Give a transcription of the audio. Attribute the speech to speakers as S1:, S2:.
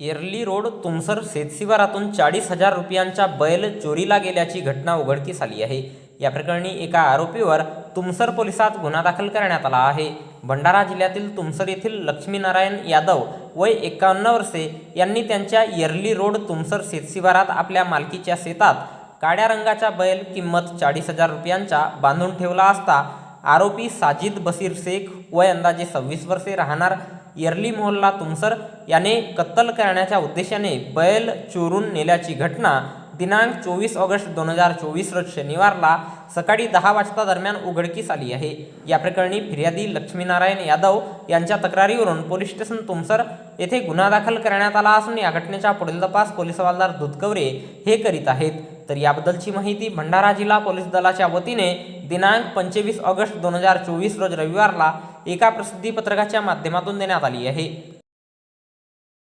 S1: एरली road Tumsar सेतशिवारातून चाळीस हजार रुपयांच्या बैल चोरीला गेल्याची घटना उघडकीस आली आहे. या प्रकरणी एका आरोपीवर तुमसर पोलिसात गुन्हा दाखल करण्यात आला आहे. भंडारा जिल्ह्यातील तुमसर येथील लक्ष्मीनारायण यादव वय एकावन्न वर्षे यांनी त्यांच्या येर्ली रोड तुमसर शेतशिवारात आपल्या मालकीच्या शेतात काळ्या रंगाचा बैल किंमत चाळीस हजार रुपयांचा बांधून ठेवला असता आरोपी साजिद बसीर शेख वय अंदाजे सव्वीस वर्षे राहणार येरली मोहल्ला तुमसर याने कत्तल करण्याच्या उद्देशाने बैल चोरून नेल्याची घटना दिनांक चोवीस ऑगस्ट दोन हजार चोवीस रोज शनिवारला सकाळी दहा वाजता दरम्यान उघडकीस आली आहे. या प्रकरणी फिर्यादी लक्ष्मीनारायण यादव यांच्या तक्रारीवरून पोलीस स्टेशन तुमसर येथे गुन्हा दाखल करण्यात आला असून या घटनेचा पुढील तपास पोलीस हवालदार दुधकवरे हे करीत आहेत. तर याबद्दलची माहिती भंडारा जिल्हा पोलीस दलाच्या वतीने दिनांक पंचवीस ऑगस्ट दोन हजार चोवीस रोज रविवारला एका प्रसिद्धी पत्रकाच्या माध्यमातून देण्यात आली आहे.